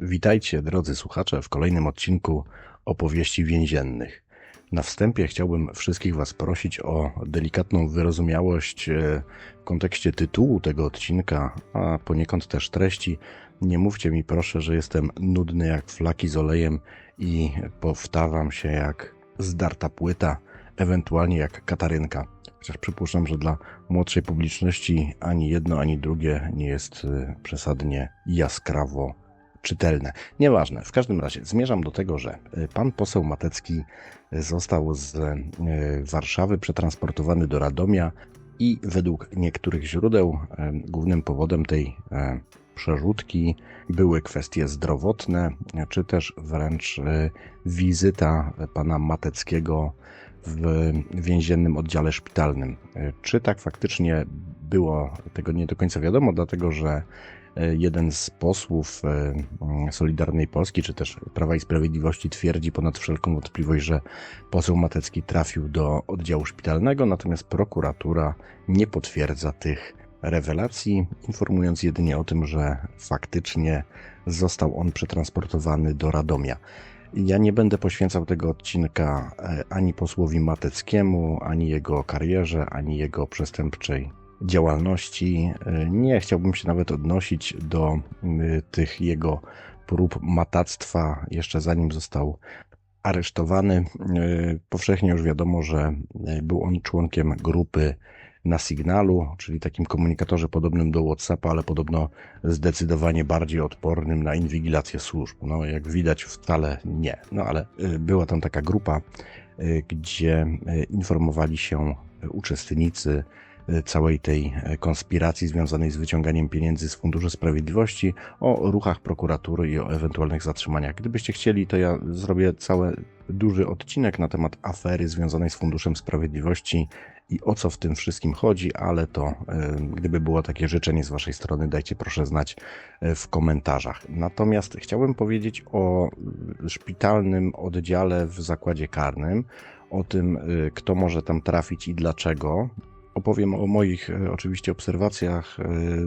Witajcie, drodzy słuchacze, w kolejnym odcinku opowieści więziennych. Na wstępie chciałbym wszystkich Was prosić o delikatną wyrozumiałość e, w kontekście tytułu tego odcinka, a poniekąd też treści. Nie mówcie mi proszę, że jestem nudny jak flaki z olejem i powtarzam się jak zdarta płyta, ewentualnie jak katarynka. Chociaż przypuszczam, że dla młodszej publiczności ani jedno, ani drugie nie jest e, przesadnie jaskrawo czytelne. Nieważne. W każdym razie zmierzam do tego, że e, pan poseł Matecki został z e, Warszawy przetransportowany do Radomia i według niektórych źródeł e, głównym powodem tej przerzutki były kwestie zdrowotne, czy też wręcz wizyta pana Mateckiego w więziennym oddziale szpitalnym. Czy tak faktycznie było, tego nie do końca wiadomo, dlatego że jeden z posłów Solidarnej Polski, czy też Prawa i Sprawiedliwości twierdzi ponad wszelką wątpliwość, że poseł Matecki trafił do oddziału szpitalnego, natomiast prokuratura nie potwierdza tych rewelacji, informując jedynie o tym, że faktycznie został on przetransportowany do Radomia. Ja nie będę poświęcał tego odcinka ani posłowi Mateckiemu, ani jego karierze, ani jego przestępczej działalności. Nie chciałbym się nawet odnosić do tych jego prób matactwa, jeszcze zanim został aresztowany. Powszechnie już wiadomo, że był on członkiem grupy na Signalu, czyli takim komunikatorze podobnym do WhatsAppa, ale podobno zdecydowanie bardziej odpornym na inwigilację służb. No, jak widać, wcale nie. No, ale była tam taka grupa, gdzie informowali się uczestnicy całej tej konspiracji związanej z wyciąganiem pieniędzy z Funduszu Sprawiedliwości, o ruchach prokuratury i o ewentualnych zatrzymaniach. Gdybyście chcieli, to ja zrobię cały duży odcinek na temat afery związanej z Funduszem Sprawiedliwości i o co w tym wszystkim chodzi, ale to gdyby było takie życzenie z Waszej strony, dajcie proszę znać w komentarzach. Natomiast chciałbym powiedzieć o szpitalnym oddziale w zakładzie karnym, o tym, kto może tam trafić i dlaczego. Opowiem o moich oczywiście obserwacjach,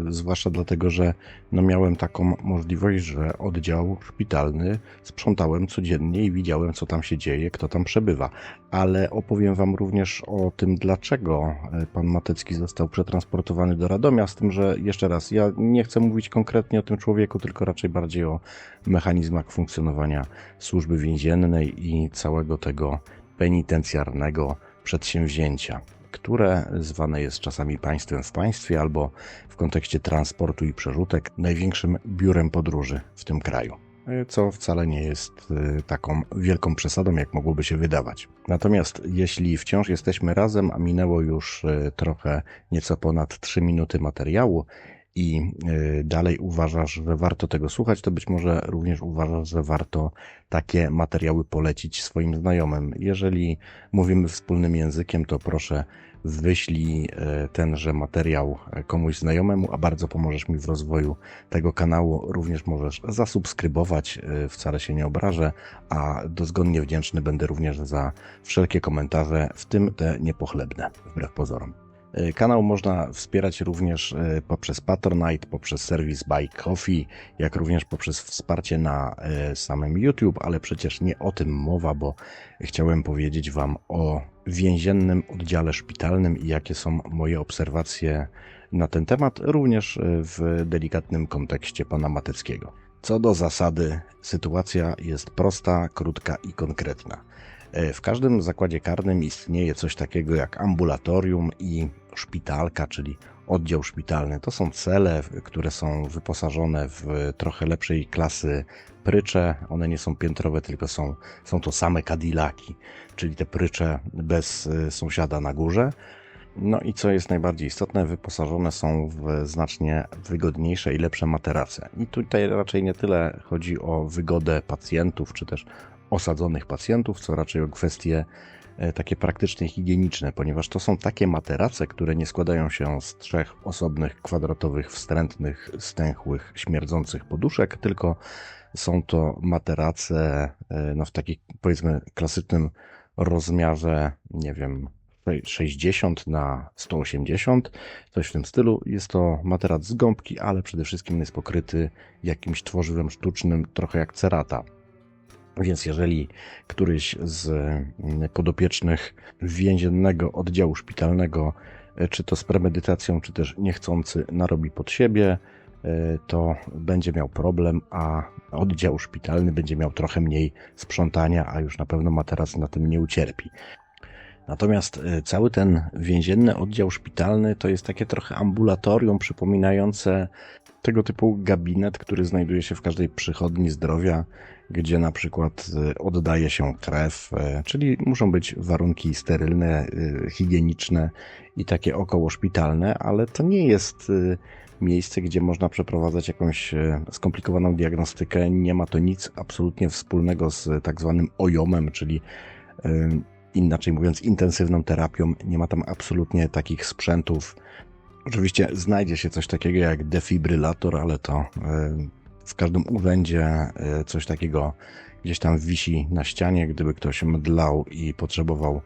zwłaszcza dlatego, że no miałem taką możliwość, że oddział szpitalny sprzątałem codziennie i widziałem, co tam się dzieje, kto tam przebywa. Ale opowiem Wam również o tym, dlaczego pan Matecki został przetransportowany do Radomia, z tym, że jeszcze raz, ja nie chcę mówić konkretnie o tym człowieku, tylko raczej bardziej o mechanizmach funkcjonowania służby więziennej i całego tego penitencjarnego przedsięwzięcia które zwane jest czasami państwem w państwie albo w kontekście transportu i przerzutek największym biurem podróży w tym kraju. Co wcale nie jest taką wielką przesadą, jak mogłoby się wydawać. Natomiast jeśli wciąż jesteśmy razem, a minęło już trochę nieco ponad 3 minuty materiału, i dalej uważasz, że warto tego słuchać, to być może również uważasz, że warto takie materiały polecić swoim znajomym. Jeżeli mówimy wspólnym językiem, to proszę wyślij tenże materiał komuś znajomemu, a bardzo pomożesz mi w rozwoju tego kanału. Również możesz zasubskrybować, wcale się nie obrażę, a dozgonnie wdzięczny będę również za wszelkie komentarze, w tym te niepochlebne, wbrew pozorom. Kanał można wspierać również poprzez Patronite, poprzez serwis Buy Coffee, jak również poprzez wsparcie na samym YouTube, ale przecież nie o tym mowa, bo chciałem powiedzieć Wam o więziennym oddziale szpitalnym i jakie są moje obserwacje na ten temat, również w delikatnym kontekście pana Mateckiego. Co do zasady, sytuacja jest prosta, krótka i konkretna. W każdym zakładzie karnym istnieje coś takiego jak ambulatorium i szpitalka, czyli oddział szpitalny. To są cele, które są wyposażone w trochę lepszej klasy prycze. One nie są piętrowe, tylko są, są to same kadilaki, czyli te prycze bez sąsiada na górze. No i co jest najbardziej istotne, wyposażone są w znacznie wygodniejsze i lepsze materace. I tutaj raczej nie tyle chodzi o wygodę pacjentów, czy też osadzonych pacjentów, co raczej o kwestie takie praktycznie higieniczne, ponieważ to są takie materace, które nie składają się z trzech osobnych, kwadratowych, wstrętnych, stęchłych, śmierdzących poduszek, tylko są to materace no, w takim powiedzmy klasycznym rozmiarze, nie wiem, 60 na 180, coś w tym stylu. Jest to materac z gąbki, ale przede wszystkim jest pokryty jakimś tworzywem sztucznym, trochę jak cerata. Więc jeżeli któryś z mm, podopiecznych więziennego oddziału szpitalnego, e, czy to z premedytacją, czy też niechcący, narobi pod siebie, e, to będzie miał problem, a oddział szpitalny będzie miał trochę mniej sprzątania, a już na pewno materac na tym nie ucierpi. Natomiast e, cały ten więzienny oddział szpitalny to jest takie trochę ambulatorium przypominające tego typu gabinet, który znajduje się w każdej przychodni zdrowia, gdzie na przykład e, oddaje się krew, e, czyli muszą być warunki sterylne, higieniczne i takie około szpitalne, ale to nie jest miejsce, gdzie można przeprowadzać jakąś skomplikowaną diagnostykę. Nie ma to nic absolutnie wspólnego z tak zwanym ojomem, czyli inaczej mówiąc, intensywną terapią. Nie ma tam absolutnie takich sprzętów. Oczywiście znajdzie się coś takiego jak defibrylator, ale to w każdym urzędzie e, coś takiego gdzieś tam wisi na ścianie. Gdyby ktoś mdlał i potrzebował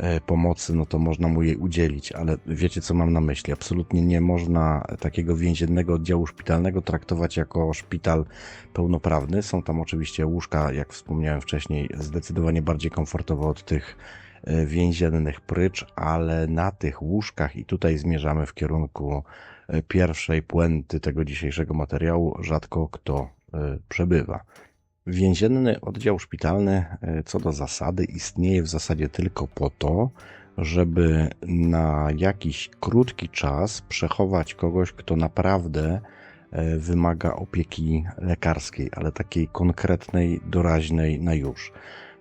E, pomocy, no to można mu jej udzielić, ale wiecie co mam na myśli? Absolutnie nie można takiego więziennego oddziału szpitalnego traktować jako szpital pełnoprawny. Są tam oczywiście łóżka, jak wspomniałem wcześniej, zdecydowanie bardziej komfortowe od tych e, więziennych prycz, ale na tych łóżkach i tutaj zmierzamy w kierunku pierwszej puenty tego dzisiejszego materiału, rzadko kto przebywa. Więzienny oddział szpitalny, e, co do zasady, istnieje w zasadzie tylko po to, żeby na jakiś krótki czas przechować kogoś, kto naprawdę e, wymaga opieki lekarskiej, ale takiej konkretnej, doraźnej na już.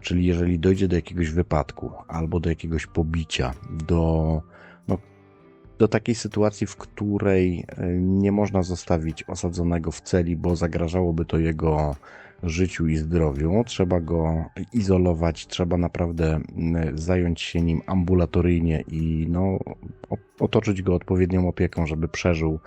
Czyli jeżeli dojdzie do jakiegoś wypadku albo do jakiegoś pobicia, do, do takiej sytuacji, w której e, nie można zostawić osadzonego w celi, bo zagrażałoby to jego życiu i zdrowiu. Trzeba go izolować, trzeba naprawdę mm, zająć się nim ambulatoryjnie i no, otoczyć go odpowiednią opieką, żeby przeżył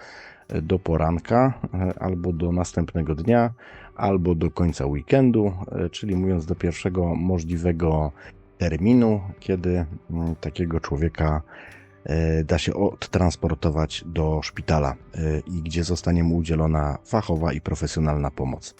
e, do poranka albo do następnego dnia, albo do końca weekendu, czyli mówiąc do pierwszego możliwego terminu, kiedy takiego człowieka da się odtransportować do szpitala i gdzie zostanie mu udzielona fachowa i profesjonalna pomoc.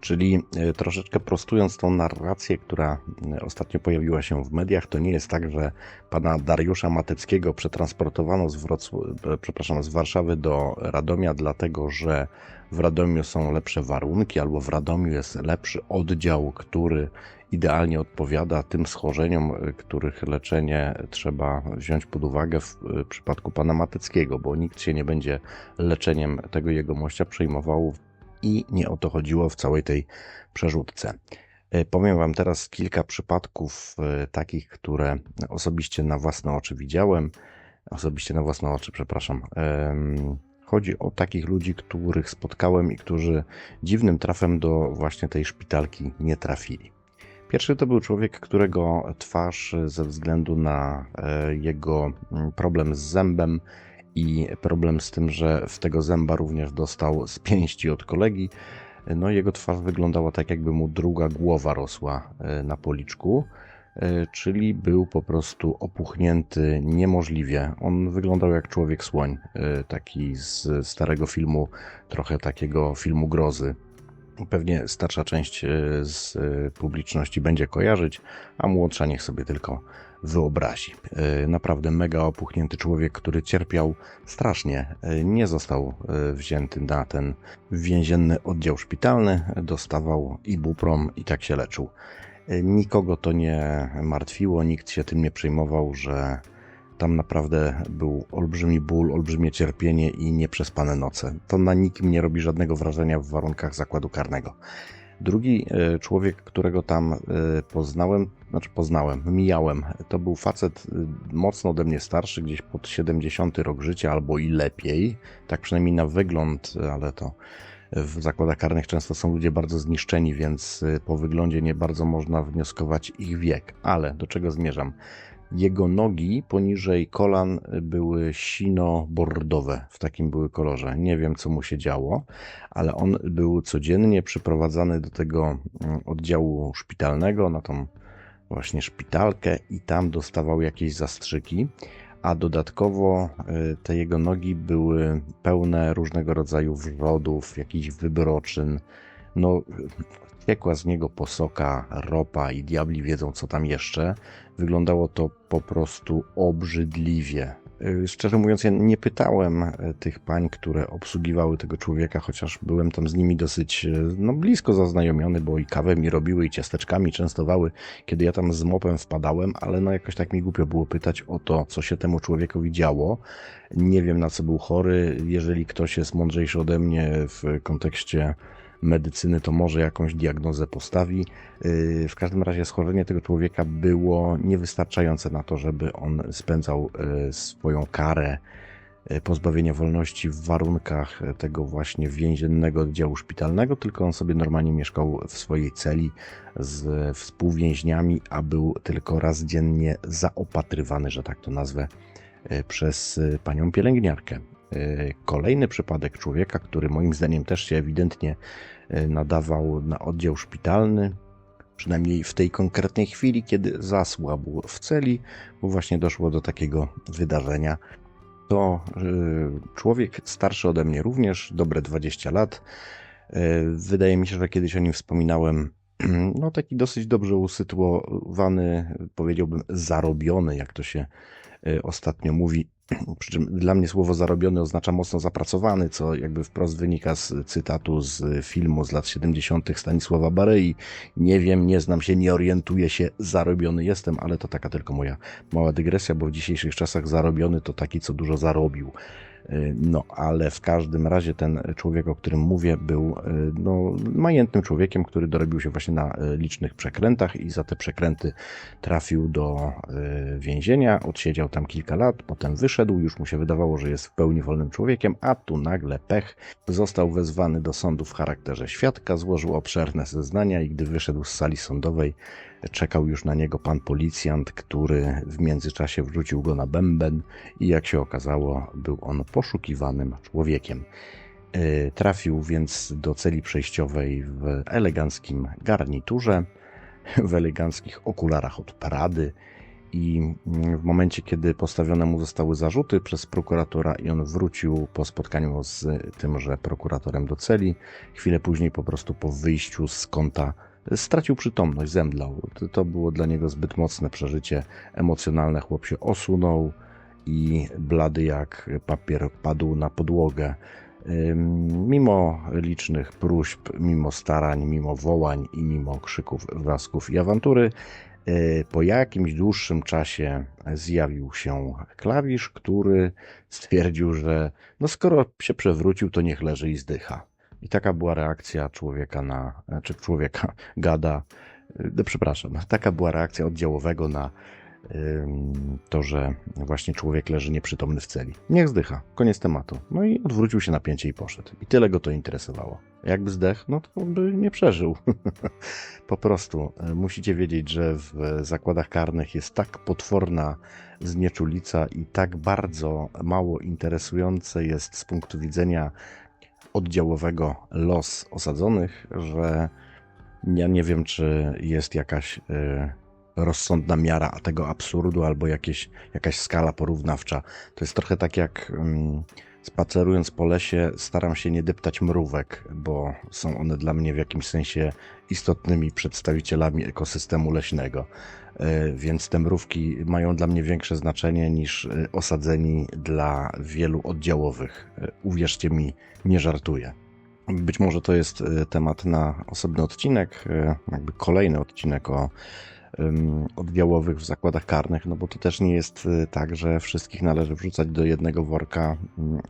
Czyli e, troszeczkę prostując tą narrację, która e, ostatnio pojawiła się w mediach, to nie jest tak, że pana Dariusza Mateckiego przetransportowano z, Wrocław, e, przepraszam, z Warszawy do Radomia, dlatego że w Radomiu są lepsze warunki, albo w Radomiu jest lepszy oddział, który idealnie odpowiada tym schorzeniom, których leczenie trzeba wziąć pod uwagę w przypadku pana Mateckiego, bo nikt się nie będzie leczeniem tego jegomościa przejmował i nie o to chodziło w całej tej przerzutce. E, powiem Wam teraz kilka przypadków e, takich, które osobiście na własne oczy widziałem. Osobiście na własne oczy, przepraszam. Chodzi o takich ludzi, których spotkałem i którzy dziwnym trafem do właśnie tej szpitalki nie trafili. Pierwszy to był człowiek, którego twarz ze względu na e, jego mm, problem z zębem i problem z tym, że w tego zęba również dostał z pięści od kolegi. No jego twarz wyglądała tak, jakby mu druga głowa rosła e, na policzku, e, czyli był po prostu opuchnięty niemożliwie. On wyglądał jak człowiek słoń, taki z starego filmu, trochę takiego filmu grozy. Pewnie starsza część z publiczności będzie kojarzyć, a młodsza niech sobie tylko wyobrazi. E, naprawdę mega opuchnięty człowiek, który cierpiał strasznie. E, nie został e, wzięty na ten więzienny oddział szpitalny, dostawał ibuprom i tak się leczył. Nikogo to nie martwiło, nikt się tym nie przejmował, że tam naprawdę był olbrzymi ból, olbrzymie cierpienie i nieprzespane noce. To na nikim nie robi żadnego wrażenia w warunkach zakładu karnego. Drugi e, człowiek, którego tam e, poznałem, znaczy poznałem, mijałem, to był facet e, mocno ode mnie starszy, gdzieś pod 70 rok życia albo i lepiej, tak przynajmniej na wygląd, ale to w zakładach karnych często są ludzie bardzo zniszczeni, więc po wyglądzie nie bardzo można wnioskować ich wiek. Ale do czego zmierzam? Jego nogi poniżej kolan były sino-bordowe, w takim były kolorze. Nie wiem, co mu się działo, ale on był codziennie przyprowadzany do tego mm, oddziału szpitalnego, na tą właśnie szpitalkę i tam dostawał jakieś zastrzyki, a dodatkowo y, te jego nogi były pełne różnego rodzaju wrzodów, jakichś wybroczyn. No, ciekła z niego posoka, ropa i diabli wiedzą co tam jeszcze. Wyglądało to po prostu obrzydliwie. Y, Szczerze mówiąc, ja nie pytałem y, tych pań, które obsługiwały tego człowieka, chociaż byłem tam z nimi dosyć y, no, blisko zaznajomiony, bo i kawę mi robiły, i ciasteczkami częstowały, kiedy ja tam z mopem wpadałem, ale no jakoś tak mi głupio było pytać o to, co się temu człowiekowi działo. Nie wiem, na co był chory. Jeżeli ktoś jest mądrzejszy ode mnie w kontekście medycyny, to może jakąś diagnozę postawi. Yy, W każdym razie schorzenie tego człowieka było niewystarczające na to, żeby on spędzał yy, swoją karę yy, pozbawienia wolności w warunkach tego właśnie więziennego oddziału szpitalnego, tylko on sobie normalnie mieszkał w swojej celi z współwięźniami, a był tylko raz dziennie zaopatrywany, że tak to nazwę, przez panią pielęgniarkę. Yy, Kolejny przypadek człowieka, który moim zdaniem też się ewidentnie yy, nadawał na oddział szpitalny, przynajmniej w tej konkretnej chwili, kiedy zasłabł w celi, bo właśnie doszło do takiego wydarzenia. To yy, człowiek starszy ode mnie również, dobre 20 lat. Wydaje mi się, że kiedyś o nim wspominałem. No, taki dosyć dobrze usytuowany, powiedziałbym, zarobiony, jak to się ostatnio mówi. Przy czym dla mnie słowo zarobiony oznacza mocno zapracowany, co jakby wprost wynika z cytatu z filmu z lat 70. Stanisława Barei. Nie wiem, nie znam się, nie orientuję się, zarobiony jestem, ale to taka tylko moja mała dygresja, bo w dzisiejszych czasach zarobiony to taki, co dużo zarobił. Yy, No, ale w każdym razie ten człowiek, o którym mówię, był yy, no, majętnym człowiekiem, który dorobił się właśnie na yy, licznych przekrętach i za te przekręty trafił do więzienia, odsiedział tam kilka lat, potem wyszedł, już mu się wydawało, że jest w pełni wolnym człowiekiem, a tu nagle pech, został wezwany do sądu w charakterze świadka, złożył obszerne zeznania i gdy wyszedł z sali sądowej, czekał już na niego pan policjant, który w międzyczasie wrzucił go na bęben i jak się okazało, był on poszukiwanym człowiekiem. Yy, Trafił więc do celi przejściowej w eleganckim garniturze, w eleganckich okularach od Prady i w momencie, kiedy postawione mu zostały zarzuty przez prokuratora i on wrócił po spotkaniu z tymże prokuratorem do celi, chwilę później po prostu po wyjściu z kąta stracił przytomność, zemdlał. To- było dla niego zbyt mocne przeżycie emocjonalne. Chłop się osunął i blady jak papier padł na podłogę. Mimo licznych próśb, mimo starań, mimo wołań i mimo krzyków, wrasków i awantury, y, po jakimś dłuższym czasie zjawił się klawisz, który stwierdził, że no skoro się przewrócił, to niech leży i zdycha. I taka była reakcja człowieka na, czy człowieka, gada, no przepraszam, taka była reakcja oddziałowego na to, że właśnie człowiek leży nieprzytomny w celi. Niech zdycha, koniec tematu. No i odwrócił się na pięcie i poszedł. I tyle go to interesowało. Jakby zdechł, no to by nie przeżył. po prostu y, musicie wiedzieć, że w zakładach karnych jest tak potworna znieczulica i tak bardzo mało interesujące jest z punktu widzenia oddziałowego los osadzonych, że ja nie wiem, czy jest jakaś y, rozsądna miara tego absurdu albo jakieś, jakaś skala porównawcza. To jest trochę tak jak mm, spacerując po lesie, staram się nie deptać mrówek, bo są one dla mnie w jakimś sensie istotnymi przedstawicielami ekosystemu leśnego. Y, Więc te mrówki mają dla mnie większe znaczenie niż y, osadzeni dla wielu oddziałowych. Y, Uwierzcie mi, nie żartuję. Być może to jest temat na osobny odcinek, jakby kolejny odcinek o oddziałowych w zakładach karnych, no bo to też nie jest y, tak, że wszystkich należy wrzucać do jednego worka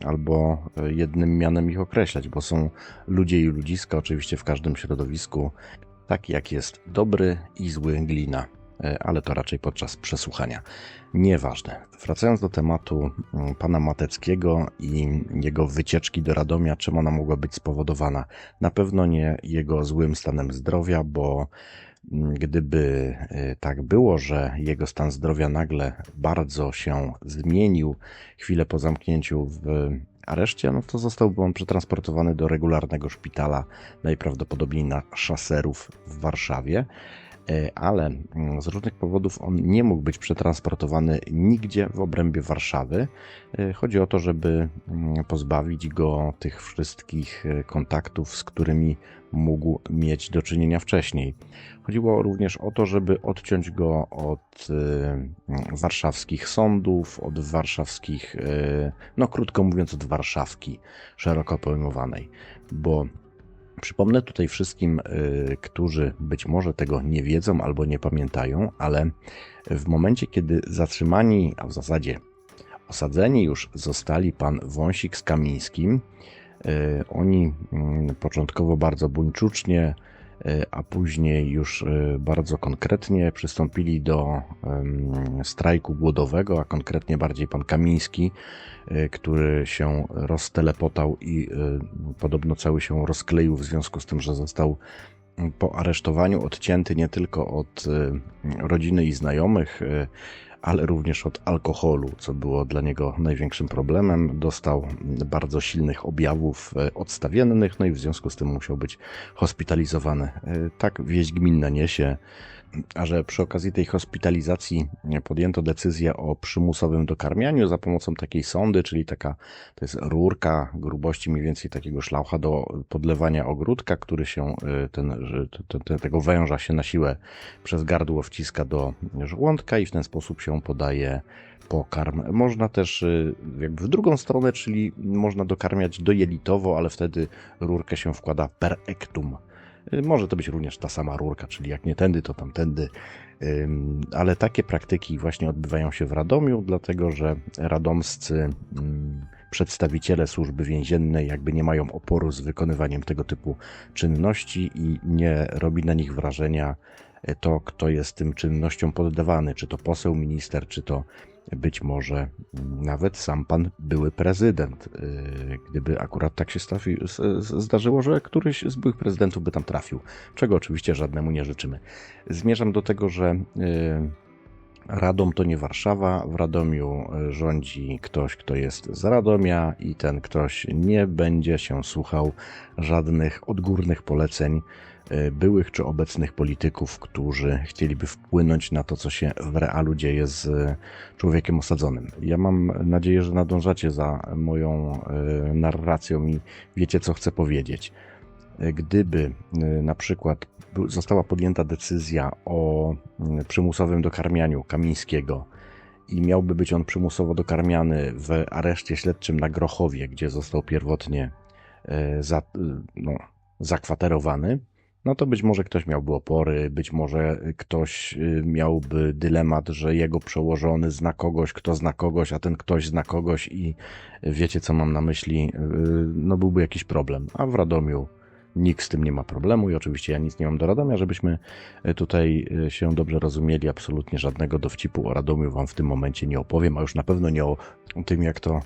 albo y, jednym mianem ich określać, bo są ludzie i ludziska, oczywiście w każdym środowisku, tak jak jest dobry i zły glina, y, ale to raczej podczas przesłuchania. Nieważne. Wracając do tematu pana Mateckiego i jego wycieczki do Radomia, czym ona mogła być spowodowana? Na pewno nie jego złym stanem zdrowia, bo gdyby y, tak było, że jego stan zdrowia nagle bardzo się zmienił chwilę po zamknięciu w areszcie, no to zostałby on przetransportowany do regularnego szpitala, najprawdopodobniej na szaserów w Warszawie. E, ale mm, z różnych powodów on nie mógł być przetransportowany nigdzie w obrębie Warszawy. E, Chodzi o to, żeby mm, pozbawić go tych wszystkich e, kontaktów, z którymi mógł mieć do czynienia wcześniej. Chodziło również o to, żeby odciąć go od e, warszawskich sądów, od warszawskich, no krótko mówiąc, od Warszawki szeroko pojmowanej, bo Przypomnę tutaj wszystkim, y, którzy być może tego nie wiedzą albo nie pamiętają, ale w momencie, kiedy zatrzymani, a w zasadzie osadzeni już zostali pan Wąsik z Kamińskim, y, oni mm, początkowo bardzo buńczucznie, a później już y, bardzo konkretnie przystąpili do strajku głodowego, a konkretnie bardziej pan Kamiński, y, który się roztelepotał i podobno cały się rozkleił w związku z tym, że został po aresztowaniu odcięty nie tylko od rodziny i znajomych, ale również od alkoholu, co było dla niego największym problemem. Dostał bardzo silnych objawów y, odstawiennych, no i w związku z tym musiał być hospitalizowany. Y, Tak wieść gminna niesie, a że przy okazji tej hospitalizacji podjęto decyzję o przymusowym dokarmianiu za pomocą takiej sondy, czyli taka to jest rurka grubości mniej więcej takiego szlaucha do podlewania ogródka, który się y, ten, że te- te- tego węża się na siłę przez gardło wciska do żołądka i w ten sposób się podaje pokarm. Można też y, jakby w drugą stronę, czyli można dokarmiać dojelitowo, ale wtedy rurkę się wkłada per ectum. Y, Może to być również ta sama rurka, czyli jak nie tędy, to tamtędy. Ale takie praktyki właśnie odbywają się w Radomiu, dlatego że radomscy przedstawiciele służby więziennej jakby nie mają oporu z wykonywaniem tego typu czynności i nie robi na nich wrażenia to, kto jest tym czynnościom poddawany, czy to poseł, minister, czy to być może mm, nawet sam pan były prezydent. Yy, Gdyby akurat tak się stawi, zdarzyło, że któryś z byłych prezydentów by tam trafił, czego oczywiście żadnemu nie życzymy. Zmierzam do tego, że yy, Radom to nie Warszawa. W Radomiu rządzi ktoś, kto jest z Radomia, i ten ktoś nie będzie się słuchał żadnych odgórnych poleceń byłych czy obecnych polityków, którzy chcieliby wpłynąć na to, co się w realu dzieje z y, człowiekiem osadzonym. Ja mam nadzieję, że nadążacie za moją y, narracją i wiecie, co chcę powiedzieć. Gdyby na przykład została podjęta decyzja o przymusowym dokarmianiu Kamińskiego i miałby być on przymusowo dokarmiany w areszcie śledczym na Grochowie, gdzie został pierwotnie e, za, no, zakwaterowany, no to być może ktoś miałby opory, być może ktoś y, miałby dylemat, że jego przełożony zna kogoś, kto zna kogoś, a ten ktoś zna kogoś i wiecie co mam na myśli, y, no byłby jakiś problem. A w Radomiu Nikt z tym nie ma problemu i oczywiście ja nic nie mam do Radomia, żebyśmy e, tutaj się dobrze rozumieli. Absolutnie żadnego dowcipu o Radomiu wam w tym momencie nie opowiem, a już na pewno nie o tym, jak to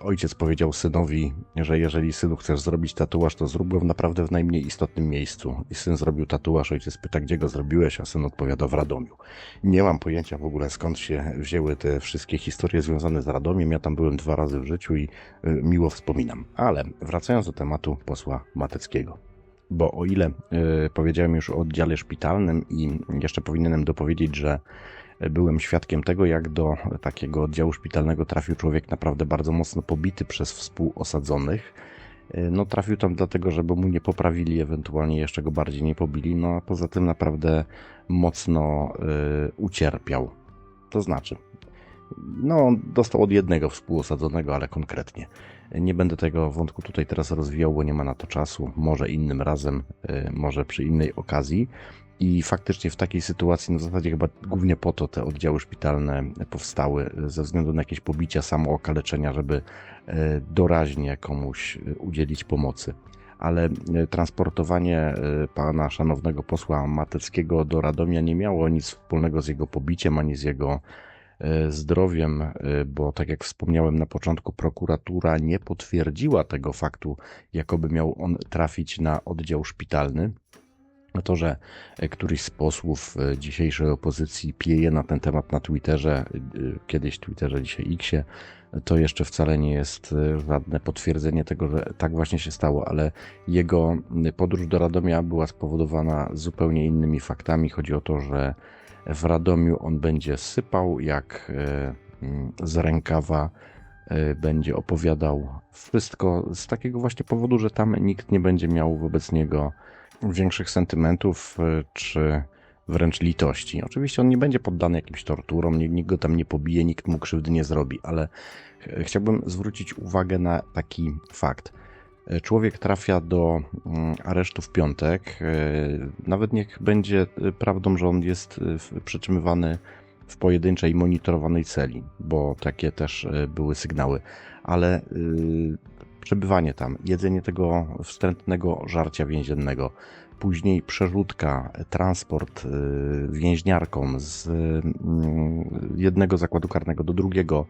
ojciec powiedział synowi, że jeżeli synu chcesz zrobić tatuaż, to zrób go naprawdę w najmniej istotnym miejscu. I syn zrobił tatuaż, ojciec pyta, gdzie go zrobiłeś, a syn odpowiada w Radomiu. Nie mam pojęcia w ogóle skąd się wzięły te wszystkie historie związane z Radomiem. Ja tam byłem dwa razy w życiu i y, miło wspominam. Ale wracając do tematu posła Mateckiego. Bo o ile y, powiedziałem już o oddziale szpitalnym i jeszcze powinienem dopowiedzieć, że byłem świadkiem tego, jak do takiego oddziału szpitalnego trafił człowiek naprawdę bardzo mocno pobity przez współosadzonych. No trafił tam dlatego, żeby mu nie poprawili, ewentualnie jeszcze go bardziej nie pobili, no a poza tym naprawdę mocno y, ucierpiał. To znaczy, no, dostał od jednego współosadzonego, ale konkretnie. Nie będę tego wątku tutaj teraz rozwijał, bo nie ma na to czasu. Może innym razem, y, może przy innej okazji. I faktycznie w takiej sytuacji, no w zasadzie chyba głównie po to te oddziały szpitalne powstały, ze względu na jakieś pobicia, samookaleczenia, żeby y, doraźnie komuś y, udzielić pomocy. Ale y, transportowanie pana szanownego posła Mateckiego do Radomia nie miało nic wspólnego z jego pobiciem, ani z jego e, zdrowiem, e, bo tak jak wspomniałem na początku, prokuratura nie potwierdziła tego faktu, jakoby miał on trafić na oddział szpitalny. To, że e, któryś z posłów e, dzisiejszej opozycji pieje na ten temat na Twitterze, e, kiedyś Twitterze, dzisiaj Xie, to jeszcze wcale nie jest żadne potwierdzenie tego, że tak właśnie się stało, ale jego podróż do Radomia była spowodowana zupełnie innymi faktami. Chodzi o to, że w Radomiu on będzie sypał jak z rękawa, będzie opowiadał wszystko z takiego właśnie powodu, że tam nikt nie będzie miał wobec niego większych sentymentów e, czy wręcz litości. Oczywiście on nie będzie poddany jakimś torturom, nikt, go tam nie pobije, nikt mu krzywdy nie zrobi, ale ch- chciałbym zwrócić uwagę na taki fakt. E, Człowiek trafia do mm, aresztu w piątek. e, Nawet niech będzie e, prawdą, że on jest e, przetrzymywany w pojedynczej monitorowanej celi, bo takie też e, były sygnały, ale y, przebywanie tam, jedzenie tego wstrętnego żarcia więziennego, później przerzutka, transport y, więźniarką z mm, jednego zakładu karnego do drugiego,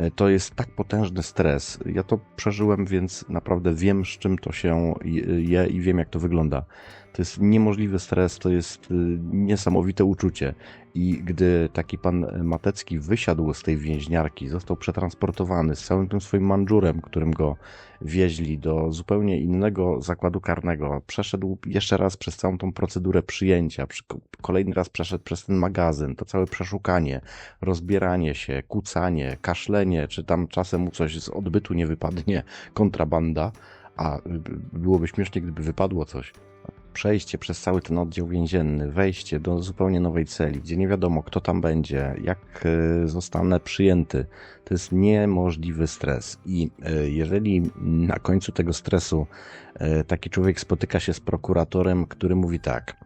y, to jest tak potężny stres. Ja to przeżyłem, więc naprawdę wiem, z czym to się je i wiem, jak to wygląda. To jest niemożliwy stres, to jest y, niesamowite uczucie. I gdy taki pan Matecki wysiadł z tej więźniarki, został przetransportowany z całym tym swoim mandżurem, którym go wieźli do zupełnie innego zakładu karnego, przeszedł jeszcze raz przez całą tą procedurę przyjęcia, przy- kolejny raz przeszedł przez ten magazyn, to całe przeszukanie, rozbieranie się, kucanie, kaszlenie, czy tam czasem mu coś z odbytu nie wypadnie, kontrabanda, a y, byłoby śmiesznie, gdyby wypadło coś przejście przez cały ten oddział więzienny, wejście do zupełnie nowej celi, gdzie nie wiadomo, kto tam będzie, jak e, zostanę przyjęty. To jest niemożliwy stres. I e, jeżeli na końcu tego stresu e, taki człowiek spotyka się z prokuratorem, który mówi tak.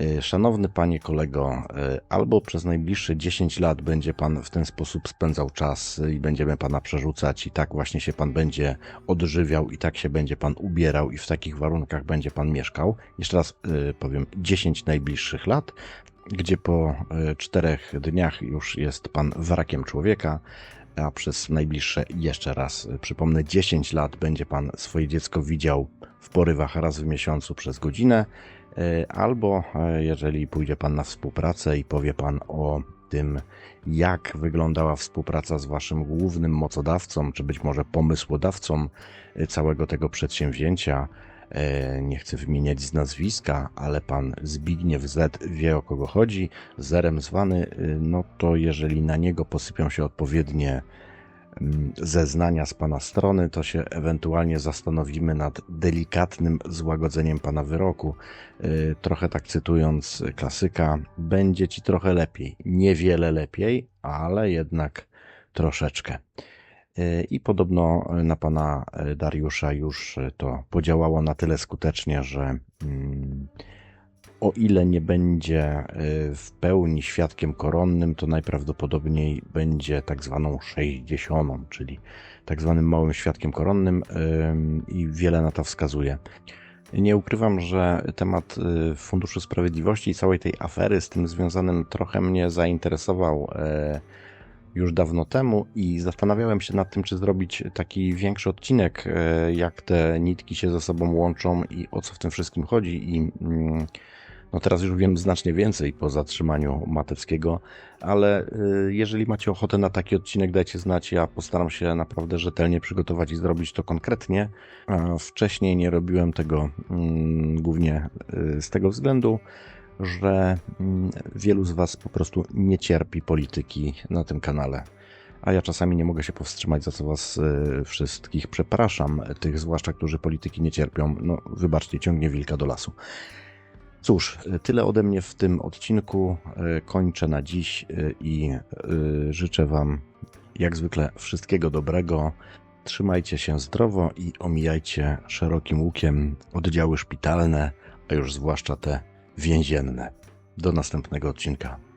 E, Szanowny panie kolego, e, albo przez najbliższe 10 lat będzie pan w ten sposób spędzał czas i będziemy pana przerzucać, i tak właśnie się pan będzie odżywiał, i tak się będzie pan ubierał, i w takich warunkach będzie pan mieszkał. Jeszcze raz powiem, 10 najbliższych lat, gdzie po czterech dniach już jest pan wrakiem człowieka, a przez najbliższe jeszcze raz przypomnę, 10 lat będzie pan swoje dziecko widział w porywach raz w miesiącu przez godzinę, albo y, jeżeli pójdzie pan na współpracę i powie pan o tym, jak wyglądała współpraca z waszym głównym mocodawcą, czy być może pomysłodawcą y, całego tego przedsięwzięcia. E, Nie chcę wymieniać z nazwiska, ale pan Zbigniew Z wie o kogo chodzi, zerem zwany, no to jeżeli na niego posypią się odpowiednie zeznania z pana strony, to się ewentualnie zastanowimy nad delikatnym złagodzeniem pana wyroku. Y, Trochę tak cytując klasyka, będzie ci trochę lepiej. Niewiele lepiej, ale jednak troszeczkę. Y, I podobno na pana Dariusza już to podziałało na tyle skutecznie, że mm, o ile nie będzie y, w pełni świadkiem koronnym, to najprawdopodobniej będzie tak zwaną sześćdziesiątą, czyli tak zwanym małym świadkiem koronnym ym, i wiele na to wskazuje. Nie ukrywam, że temat y, Funduszu Sprawiedliwości i całej tej afery z tym związanym trochę mnie zainteresował e, już dawno temu i zastanawiałem się nad tym, czy zrobić taki większy odcinek, jak te nitki się ze sobą łączą i o co w tym wszystkim chodzi. I mm, no teraz już wiem znacznie więcej po zatrzymaniu Matewskiego, ale y, jeżeli macie ochotę na taki odcinek, dajcie znać. Ja postaram się naprawdę rzetelnie przygotować i zrobić to konkretnie. Wcześniej nie robiłem tego mm, głównie y, z tego względu, że mm, wielu z Was po prostu nie cierpi polityki na tym kanale. A ja czasami nie mogę się powstrzymać, za co Was y, wszystkich przepraszam, tych zwłaszcza, którzy polityki nie cierpią. No, wybaczcie, ciągnie wilka do lasu. Cóż, tyle ode mnie w tym odcinku. Y, Kończę na dziś y, i y, życzę Wam jak zwykle wszystkiego dobrego. Trzymajcie się zdrowo i omijajcie szerokim łukiem oddziały szpitalne, a już zwłaszcza te więzienne. Do następnego odcinka.